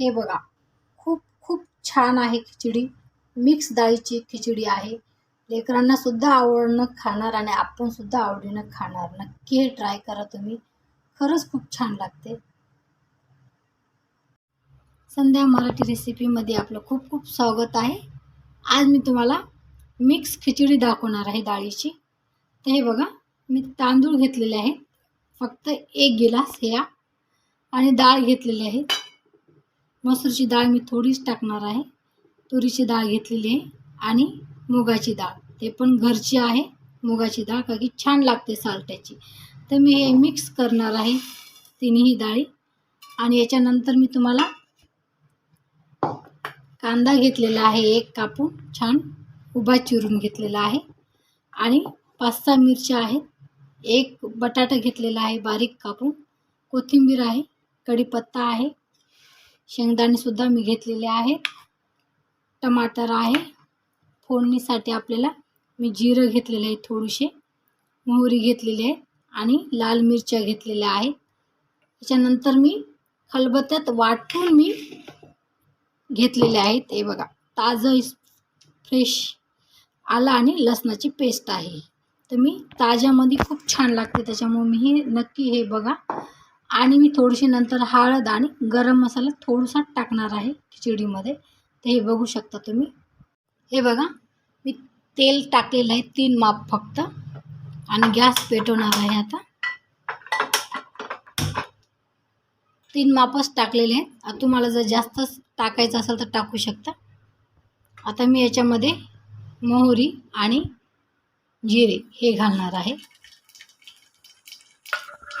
हे बघा. खूप खूप छान आहे खिचडी. मिक्स डाळीची खिचडी आहे. लेकरांना सुद्धा आवडणं खाणार आणि आपण सुद्धा आवडीनं खाणार. नक्की हे ट्राय करा तुम्ही. खरंच खूप छान लागते. संध्या मराठी रेसिपीमध्ये आपलं खूप खूप स्वागत आहे. आज मी तुम्हाला मिक्स खिचडी दाखवणार आहे डाळीची तर हे बघा मी तांदूळ घेतलेले आहेत. फक्त एक गिलास ह्या आणि डाळ घेतलेली आहे. मसूरची डाळ मी थोडीच टाकणार आहे. तुरीची डाळ घेतलेली आहे आणि मुगाची डाळ. ते पण घरची आहे मुगाची डाळ का की छान लागते सालट्याची. तर मी हे मिक्स करणार आहे तिन्ही डाळी. आणि याच्यानंतर मी तुम्हाला कांदा घेतलेला आहे एक कापून छान उभा चिरून घेतलेला आहे. आणि पाच सहा मिरच्या आहेत. एक बटाटा घेतलेला आहे बारीक कापून. कोथिंबीर आहे कढीपत्ता आहे शेंगदाणेसुद्धा मी घेतलेले आहेत. टमाटर आहे. फोडणीसाठी आपल्याला मी जिरं घेतलेलं आहे थोडीशी मोहरी घेतलेली आहे आणि लाल मिरच्या घेतलेल्या आहेत. त्याच्यानंतर मी खलबत्त्यात वाटून मी घेतलेले आहेत. हे बघा ताजं फ्रेश आलं आणि लसणाची पेस्ट आहे. तर मी ताज्यामध्ये खूप छान लागते त्याच्यामुळे मी हे नक्की हे बघा. आणि मी थोडीशी नंतर हळद आणि गरम मसाला थोडासा टाकणार आहे खिचडीमध्ये. ते हे बघू शकता तुम्ही. हे बघा मी तेल टाकलेलं आहे तीन माप फक्त. आणि गॅस पेटवणार आहे आता. तीन मापच टाकलेले आहेत. तुम्हाला जर जास्तच टाकायचं असेल तर टाकू शकता. आता मी याच्यामध्ये मोहरी आणि जिरे हे घालणार आहे.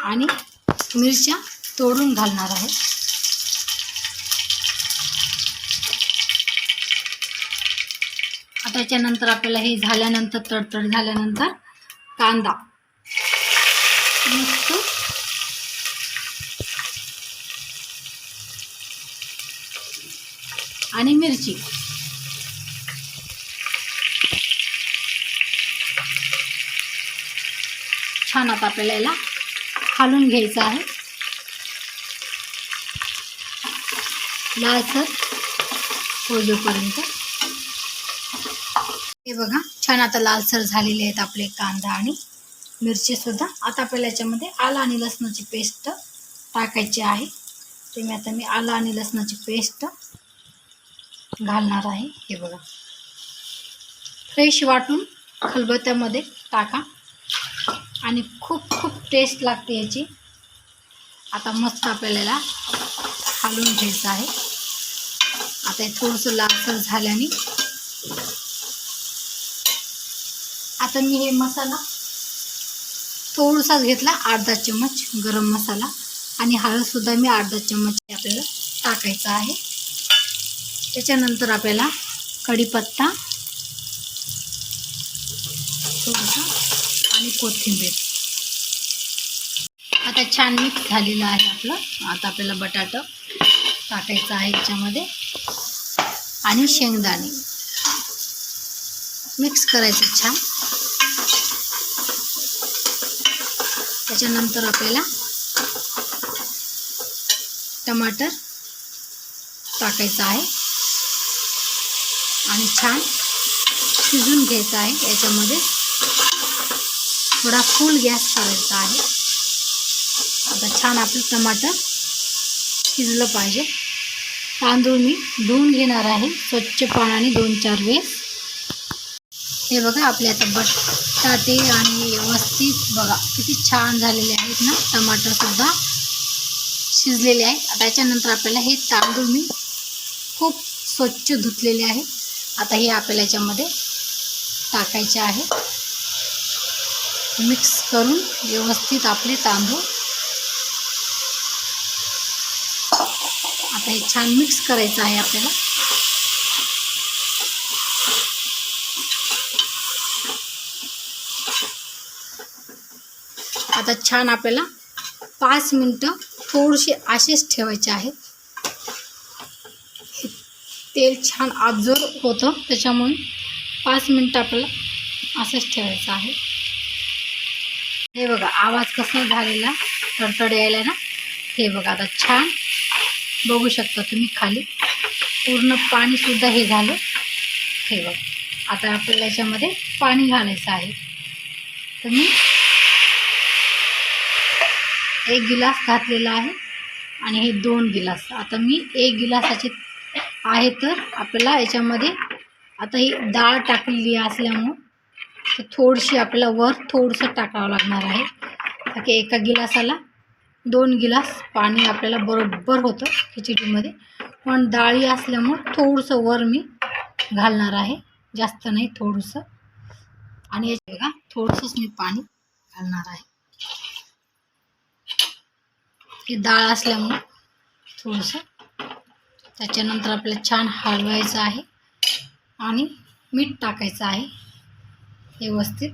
आणि मिरच्या तोडून घालणार आहे. आता याच्यानंतर आपल्याला हे झाल्यानंतर तडतड झाल्यानंतर कांदा. मस्त. आणि मिरची. छान आता आपल्याला याला हालून घ्यायचं आहे. लालसर होईपर्यंत. हे बघा छान आता लालसर झालेले आहेत आपले कांदा आणि मिरचीसुद्धा आता आपल्याला याच्यामध्ये आलं आणि लसणाची पेस्ट टाकायची आहे. ते मी आता मी आलं आणि लसणाची पेस्ट घालणार आहे. हे बघा. फ्रेश वाटून खलबत्त्यामध्ये टाका. आणि खूप खूप टेस्ट लागते याची. आता मस्त आपल्याला हालून घ्यायचं आहे. आता हे थोडंसं लालसर झाल्याने. आता मी हे मसाला थोडासाच घेतला अर्धा चम्मच गरम मसाला. आणि हळदसुद्धा मी अर्धा चम्मच आपल्याला टाकायचा आहे. त्याच्यानंतर आपल्याला कढीपत्ता थोडासा आणि कोथिंबीर. आता छान मिक्स झालेलं आहे आपलं. आता आपल्याला बटाटं टाकायचं आहे याच्यामध्ये. आणि शेंगदाणे. मिक्स करायचं छान. त्याच्यानंतर आपल्याला टमाटर टाकायचं आहे. आणि छान शिजून घ्यायचं आहे याच्यामध्ये. थोडा फुल गॅस करायचा आहे. आता छान आपलं टमाटर शिजलं पाहिजे. तांदूळ मी धुवून घेणार आहे. स्वच्छ पाण्याने दोन चार वेळेस. हे बघा आपले आता बटाटे आणि व्यवस्थित बघा किती छान झालेले आहेत ना टमाटरसुद्धा शिजलेले आहेत. आता याच्यानंतर आपल्याला हे तांदूळ मी खूप स्वच्छ धुतलेले आहे. आता हे आपल्याला याच्यामध्ये टाकायचे आहे. मिक्स करून व्यवस्थित आपले तांदूळ. आता हे छान मिक्स करायचं आहे आपल्याला. आता छान आपल्याला पाच मिनटं थोडेसे असेच ठेवायचे आहेत. तेल छान ऑब्झर्व होतं त्याच्यामुळे पाच मिनटं आपल्याला असंच ठेवायचं आहे. हे बघा आवाज कसा झालेला? तडतड यायला ना? हे बघा आता छान. बघू शकता तुम्ही खाली. पूर्ण पाणीसुद्धा हे झालं. हे बघा आता आपल्याला याच्यामध्ये पाणी घालायचं आहे. तर मी एक गिलास घातलेला आहे आणि हे दोन गिलास. आता मी एक गिलासाचे आहे तर आपल्याला याच्यामध्ये आता ही डाळ टाकलेली असल्यामुळं तर थोडीशी आपल्याला वर थोडंसं टाकावं लागणार आहे. बाकी की एका गिलासाला दोन गिलास पाणी आपल्याला बरोबर होतं खिचडीमध्ये. पण डाळी असल्यामुळं थोडंसं वर मी घालणार आहे. जास्त नाही थोडंसं. आणि बघा थोडंसंच मी पाणी घालणार आहे. ही डाळ असल्यामुळं थोडंसं त्याच्यानंतर आपल्याला छान हलवायचं आहे. आणि मीठ टाकायचं आहे. व्यवस्थित.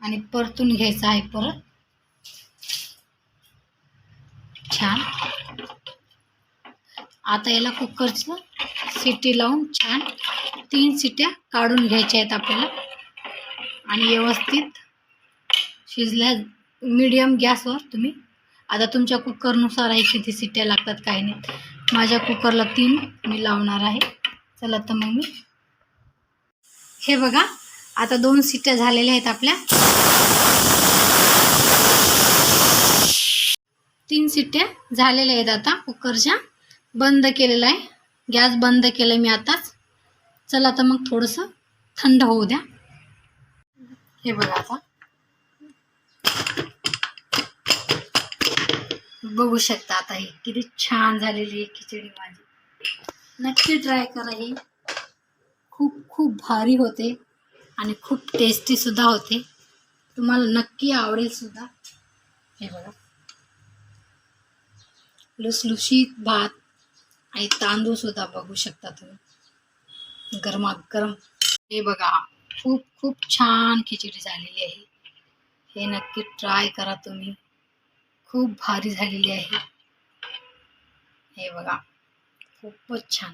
आणि परतून घ्यायचं आहे परत. छान. आता याला कुकरचं सिटी लावून छान तीन सिट्या काढून घ्यायच्या आहेत आपल्याला. आणि व्यवस्थित शिजल्या मीडियम गॅसवर तुम्ही आता तुमच्या कुकरनुसार आहे किती सिट्या लागतात काही नाही. माझ्या कुकरला तीन मी लावणार आहे. चला तर मग मी हे बघा आता दोन सिट्ट्या झालेल्या आहेत आपल्या. तीन सिट्ट्या झालेल्या आहेत आता कुकरच्या. बंद केलेला आहे. गॅस बंद केला मी आताच. चला आता मग थोडंसं थंड होऊ द्या. हे बघा आता. बघू शकता आता हे किती छान झालेली आहे खिचडी माझी नक्की ट्राय करा ही. खूप खूप भारी होते आणि खूप टेस्टी सुद्धा होते. तुम्हाला नक्की आवडेल सुद्धा. हे बघा. लुसलुशीत भात आणि तांदूळ सुद्धा बघू शकता तुम्ही. गरमागरम. हे बघा. खूप खूप छान खिचडी झालेली आहे. हे नक्की ट्राय करा तुम्ही. खूप भारी झालेली आहे. हे बघा. खूपच छान.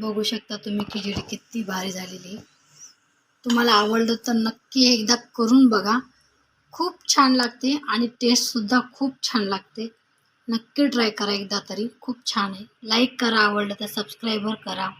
बघू शकता तुम्ही खिचडी किती भारी झालेली आहे. तुम्हाला आवडलं तर नक्की एकदा करून बघा. खूप छान लागते आणि टेस्टसुद्धा खूप छान लागते. नक्की ट्राय करा एकदा तरी. खूप छान आहे. लाईक करा आवडलं तर सबस्क्राईबर करा.